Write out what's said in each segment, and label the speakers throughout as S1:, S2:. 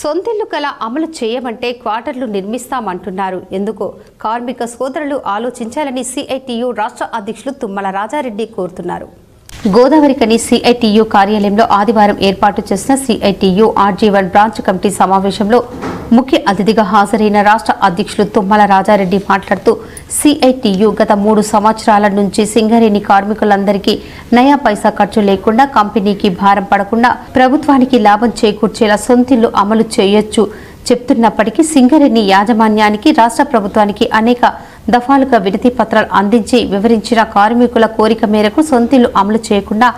S1: సొంతిల్లు కల అమలు చేయమంటే క్వార్టర్లు నిర్మిస్తామంటున్నారు. ఎందుకు కార్మిక సోదరులు ఆలోచించాలని సిఐటియు రాష్ట్ర అధ్యక్షులు తుమ్మల రాజారెడ్డి కోరుతున్నారు. గోదావరి కని సిఐటియు కార్యాలయంలో ఆదివారం ఏర్పాటు చేసిన సిఐటియు ఆర్జీవన్ బ్రాంచ్ కమిటీ సమావేశంలో ముఖ్య అతిథిగా హాజరైన రాష్ట్ర అధ్యక్షులు తుమ్మల రాజారెడ్డి మాట్లాడుతూ సిఐటియు గత మూడు సంవత్సరాల నుంచి సింగరేణి కార్మికులందరికీ నయా పైసా ఖర్చు లేకుండా కంపెనీకి భారం పడకుండా ప్రభుత్వానికి లాభం చేకూర్చేలా సొంతిల్లు అమలు చేయొచ్చు చెప్తున్నప్పటికీ సింగరేణి యాజమాన్యానికి రాష్ట్ర ప్రభుత్వానికి అనేక దఫాలుగా వినతి పత్రాలు అందించి వివరించిన కార్మికుల కోరిక మేరకు సొంతిల్లు అమలు చేయకుండా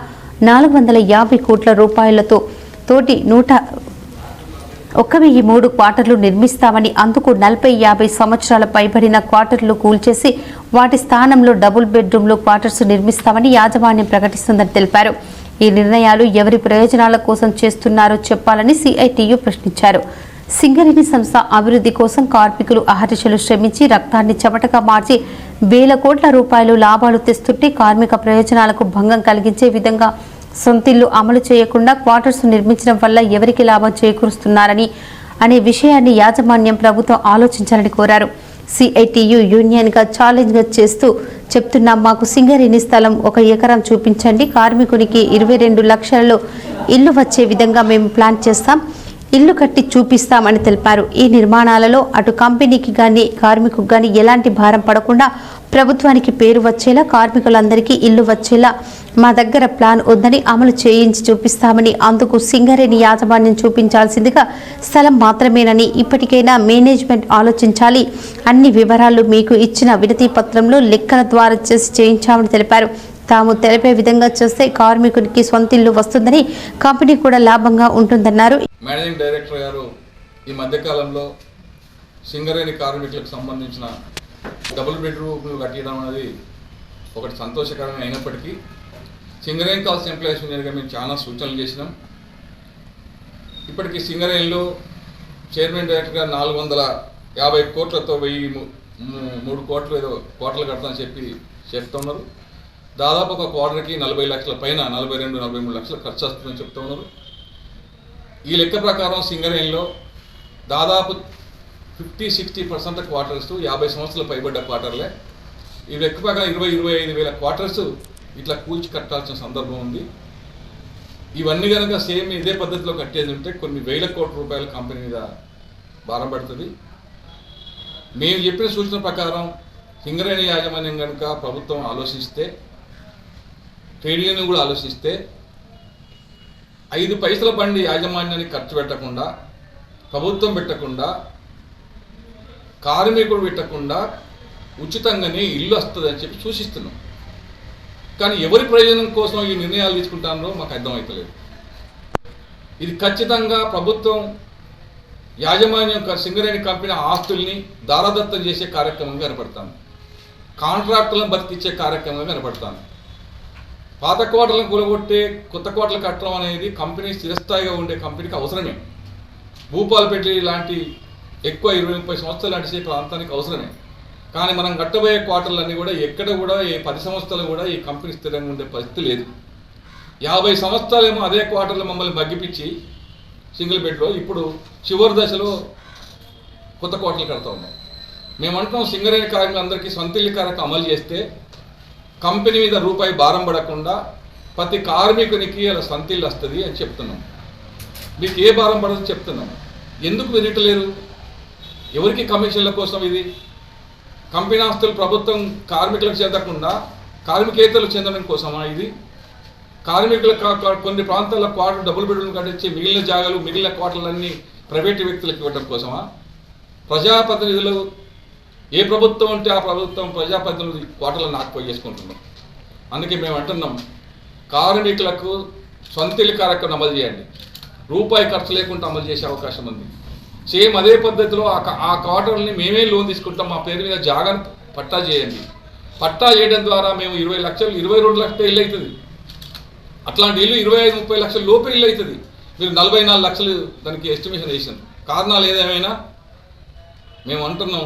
S1: నాలుగు వందల యాభై కోట్ల రూపాయలతో తోటి నూట ఒక్క వెయ్యి మూడు క్వార్టర్లు నిర్మిస్తామని అందుకు నలభై యాభై సంవత్సరాల పైబడిన క్వార్టర్లు కూల్చేసి వాటి స్థానంలో డబుల్ బెడ్రూమ్లు క్వార్టర్స్ నిర్మిస్తామని యాజమాన్యం ప్రకటిస్తుందని తెలిపారు. ఈ నిర్ణయాలు ఎవరి ప్రయోజనాల కోసం చేస్తున్నారో చెప్పాలని సిఐటియు ప్రశ్నించారు. సింగరేణి సంస్థ అభివృద్ధి కోసం కార్మికులు అహర్నిశలు శ్రమించి రక్తాన్ని చెమటగా మార్చి వేల కోట్ల రూపాయలు లాభాలు తెస్తుంటే కార్మిక ప్రయోజనాలకు భంగం కలిగించే విధంగా సొంతిల్లు అమలు చేయకుండా క్వార్టర్స్ నిర్మించడం వల్ల ఎవరికి లాభం చేకూరుస్తున్నారని అనే విషయాన్ని యాజమాన్యం ప్రభుత్వం ఆలోచించాలని కోరారు. సిఐటియు యూనియన్గా ఛాలెంజ్గా చేస్తూ చెప్తున్నాం మాకు సింగరేణి స్థలం ఒక ఎకరం చూపించండి. కార్మికునికి ఇరవై రెండు లక్షలలో ఇల్లు వచ్చే విధంగా మేము ప్లాన్ చేస్తాం. ఇల్లు కట్టి చూపిస్తామని తెలిపారు. ఈ నిర్మాణాలలో అటు కంపెనీకి కానీ కార్మికు కానీ ఎలాంటి భారం పడకుండా ప్రభుత్వానికి పేరు వచ్చేలా కార్మికులందరికీ ఇల్లు వచ్చేలా మా దగ్గర ప్లాన్ ఉందని అమలు చేయించి చూపిస్తామని అందుకు సింగరేణి యాజమాన్యం చూపించాల్సిందిగా స్థలం మాత్రమేనని ఇప్పటికైనా మేనేజ్మెంట్ ఆలోచించాలి. అన్ని వివరాలు మీకు ఇచ్చిన వినతి పత్రంలో లెక్కల ద్వారా చేసి చేయించామని తెలిపారు. తాము తెలిపే విధంగా చేస్తే కార్మికునికి సొంతిల్లు వస్తుందని కంపెనీ కూడా లాభంగా ఉంటుందన్నారు.
S2: మేనేజింగ్ డైరెక్టర్ గారు ఈ మధ్యకాలంలో సింగరేణి కార్మికులకు సంబంధించిన డబుల్ బెడ్రూమ్లు కట్టడం అనేది ఒకటి సంతోషకరమే అయినప్పటికీ సింగరేణి కాల్స్ ఎంప్లాయీస్ యూనియన్గా మేము చాలా సూచనలు చేసినాం. ఇప్పటికీ సింగరేణిలో చైర్మన్ డైరెక్టర్ గారు నాలుగు వందల యాభై కోట్లతో వెయ్యి మూడు కోట్లు ఏదో కోట్లు కడతామని చెప్పి చెప్తున్నారు. దాదాపు ఒక క్వార్టర్కి నలభై లక్షల పైన నలభై రెండు నలభై మూడు లక్షలు ఖర్చు వస్తుందని చెప్తున్నారు ఈ లెక్క ప్రకారం సింగరేణిలో దాదాపు ఫిఫ్టీ సిక్స్టీ పర్సెంట్ క్వార్టర్స్ యాభై సంవత్సరాలు పైబడ్డ క్వార్టర్లే. ఈ లెక్క ప్రకారం ఇరవై ఇరవై ఐదు వేల క్వార్టర్స్ ఇట్లా కూల్చి కట్టాల్సిన సందర్భం ఉంది. ఇవన్నీ కనుక సేమ్ ఇదే పద్ధతిలో కట్టేది ఉంటే కొన్ని వేల కోట్ల రూపాయల కంపెనీ మీద భారం పడుతుంది. మేము చెప్పిన సూచన ప్రకారం సింగరేణి యాజమాన్యం కనుక ప్రభుత్వం ఆలోచిస్తే ట్రేడ్ యూనియన్ కూడా ఆలోచిస్తే ఐదు పైసల బండి యాజమాన్యానికి ఖర్చు పెట్టకుండా ప్రభుత్వం పెట్టకుండా కార్మికుడు పెట్టకుండా ఉచితంగానే ఇల్లు వస్తుందని చెప్పి సూచిస్తున్నాం. కానీ ఎవరి ప్రయోజనం కోసం ఈ నిర్ణయాలు తీసుకుంటానో మాకు అర్థమవుతలేదు ఇది ఖచ్చితంగా ప్రభుత్వం యాజమాన్యం సింగరేణి కంపెనీ ఆస్తుల్ని దారాదత్తం చేసే కార్యక్రమం కనపడతాను కాంట్రాక్టులను బతికిచ్చే కార్యక్రమం కనపడతాను పాత కోటలను కూలగొట్టే కొత్త కోటలు కట్టడం అనేది కంపెనీ స్థిరస్థాయిగా ఉండే కంపెనీకి అవసరమే. భూపాలపేట లాంటి ఎక్కువ ఇరవై ముప్పై సంవత్సరాలు నడిచే ప్రాంతానికి అవసరమే. కానీ మనం కట్టబోయే క్వార్టర్లన్నీ కూడా ఎక్కడ కూడా ఏ పది సంవత్సరాలు కూడా ఈ కంపెనీ స్థిరంగా ఉండే పరిస్థితి లేదు. యాభై సంవత్సరాలేమో అదే క్వార్టర్లో మమ్మల్ని బగ్గిపించి సింగిల్ బెడ్లో ఇప్పుడు చివరి దశలో కొత్త కోటలు కడతా ఉన్నాం. మేము అంటున్నాం సింగరేణి కార్మికులందరికీ సొంత ఇల్లు కార్యక్రమం అమలు చేస్తే కంపెనీ మీద రూపాయి భారం పడకుండా ప్రతి కార్మికునికి అలా సంతిల్లు వస్తుంది అని చెప్తున్నాం. మీకు ఏ భారం పడదు చెప్తున్నాం. ఎందుకు వినట్లేరు ఎవరికి కమిషన్ల కోసం ఇది? కంపెనీ ఆస్తులు ప్రభుత్వం కార్మికులకు చెందకుండా కార్మికేతరులు చెందడం కోసమా ఇది? కార్మికుల కా- కొన్ని ప్రాంతాల్లో క్వార్టర్ డబుల్ బెడ్రూమ్ కట్టించి మిగిలిన జాగాలు మిగిలిన క్వార్టర్లన్నీ ప్రైవేటు వ్యక్తులకు ఇవ్వడం కోసమా? ప్రజాప్రతినిధులు ఏ ప్రభుత్వం ఉంటే ఆ ప్రభుత్వం ప్రజాప్రతినిధి కోటలను ఆక్యుపై చేసుకుంటున్నాం అందుకే మేము అంటున్నాం కార్మికులకు సొంతలు కార్యక్రమం అమలు చేయండి. రూపాయి ఖర్చు లేకుండా అమలు చేసే అవకాశం ఉంది. సేమ్ అదే పద్ధతిలో ఆ క- ఆ క్వార్టర్ని మేమే లోన్ తీసుకుంటాం మా పేరు మీద జాగాను పట్టా చేయండి. పట్టా చేయడం ద్వారా మేము ఇరవై లక్షలు ఇరవై రెండు లక్షల ఇల్లు అవుతుంది అట్లాంటి ఇల్లు ఇరవై ఐదు ముప్పై లక్షల లోపే ఇల్లు అవుతుంది మీరు నలభై నాలుగు లక్షలు దానికి ఎస్టిమేషన్ వేసాను కారణాలు ఏదేమైనా మేము అంటున్నాం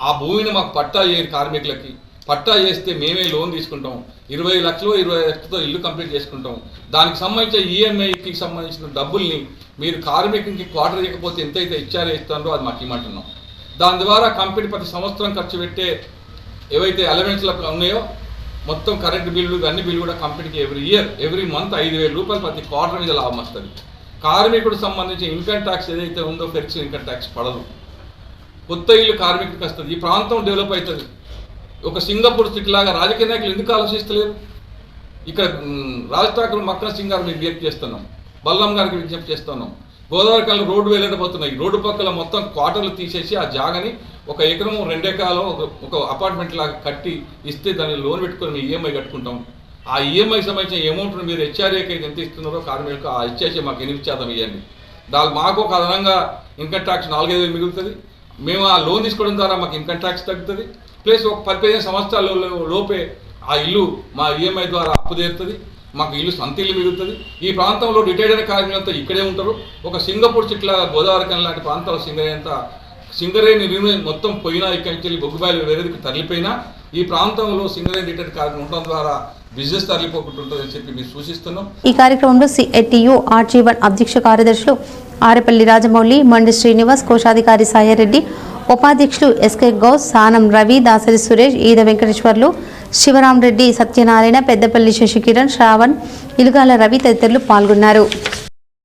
S2: ఆ భూమిని మాకు పట్టా చేయని కార్మికులకి పట్టా చేస్తే మేమే లోన్ తీసుకుంటాం. ఇరవై లక్షలు ఇరవై లక్షలతో ఇల్లు కంప్లీట్ చేసుకుంటాం. దానికి సంబంధించిన ఈఎంఐకి సంబంధించిన డబ్బుల్ని మీరు కార్మికునికి క్వార్టర్ ఇవ్వకపోతే ఎంతైతే ఇచ్చారో ఇస్తారో అది మాకు ఇమ్మంటున్నాం దాని ద్వారా కంపెనీ ప్రతి సంవత్సరం ఖర్చు పెట్టే ఏవైతే ఎలవెన్స్లు ఉన్నాయో మొత్తం కరెంట్ బిల్లు అన్ని బిల్లు కూడా కంపెనీకి ఎవ్రీ ఇయర్ ఎవ్రీ మంత్ ఐదు వేల రూపాయలు ప్రతి క్వార్టర్ మీద లాభం వస్తుంది. కార్మికుడు సంబంధించి ఇన్కమ్ ట్యాక్స్ ఏదైతే ఉందో ఫెక్స్ ఇన్కమ్ ట్యాక్స్ పడదు. కొత్త ఇల్లు కార్మికుడికి వస్తుంది. ఈ ప్రాంతం డెవలప్ అవుతుంది. ఒక సింగపూర్ సిటీ లాగా రాజకీయ నాయకులు ఎందుకు ఆలోచిస్తలేరు? ఇక్కడ రాజ్ ఠాకూర్ మక్కన సింగ్ గారు విజ్ఞప్తి చేస్తున్నాం. బల్లం గారికి విజ్ఞప్తి చేస్తున్నాం. గోదావరి కాలం రోడ్డు వెళ్ళకపోతున్నాయి రోడ్డు పక్కల మొత్తం క్వార్టర్లు తీసేసి ఆ జాగని ఒక ఎకరం రెండు ఎకరాలు ఒక- ఒక అపార్ట్మెంట్ లాగా కట్టి ఇస్తే దాన్ని లోన్ పెట్టుకొని మేము ఈఎంఐ కట్టుకుంటాం. ఆ ఈఎంఐ సంబంధించిన అమౌంట్ను మీరు హెచ్ఆర్ఏకి ఎంత ఇస్తున్నారో కార్మికులకు ఆ హెచ్ఆర్ఏ మాకు ఎనిమిది శాతం ఇవ్వండి. దానికి మాకు ఒక అదనంగా ఇన్కమ్ ట్యాక్స్ నాలుగైదు వేలు మిగులుతుంది. మేము ఆ లోన్ తీసుకోవడం ద్వారా మాకు ఇన్కమ్ ట్యాక్స్ తగ్గుతుంది. ప్లస్ ఒక పది పదిహేను సంవత్సరాల లోపే ఆ ఇల్లు మా ఈఎంఐ ద్వారా అప్పు తీరుతుంది. మాకు ఇల్లు సొంత ఇల్లు మిగులుతుంది. ఈ ప్రాంతంలో రిటైర్డ్ అయిన కార్మికులంతా ఇక్కడే ఉంటారు. ఒక సింగపూర్ చిట్ల గోదావరి కన్ లాంటి ప్రాంతాల సింగరే అంతా సింగరేణి రిని మొత్తం పోయినా ఇక్కడి నుంచి వెళ్ళి బొగ్గుబాయిలు వేరేదికి తరలిపోయినా ఈ ప్రాంతంలో సింగరేణి రిటైర్డ్ కార్మికులు ఉండడం ద్వారా బిజినెస్ తరలిపోకుండా ఉంటుందని చెప్పి మేము సూచిస్తున్నాం.
S1: ఈ కార్యక్రమంలో సిఐటియు ఆర్జీవన్ అధ్యక్ష కార్యదర్శులు ఆరేపల్లి రాజమౌళి మండి శ్రీనివాస్ కోశాధికారి సాయారెడ్డి ఉపాధ్యక్షులు ఎస్కే గౌస్ సానం రవి దాసరి సురేష్ ఈద వెంకటేశ్వర్లు శివరాం రెడ్డి సత్యనారాయణ పెద్దపల్లి శశికిరణ్ శ్రావణ్ ఇలుగాల రవి తదితరులు పాల్గొన్నారు.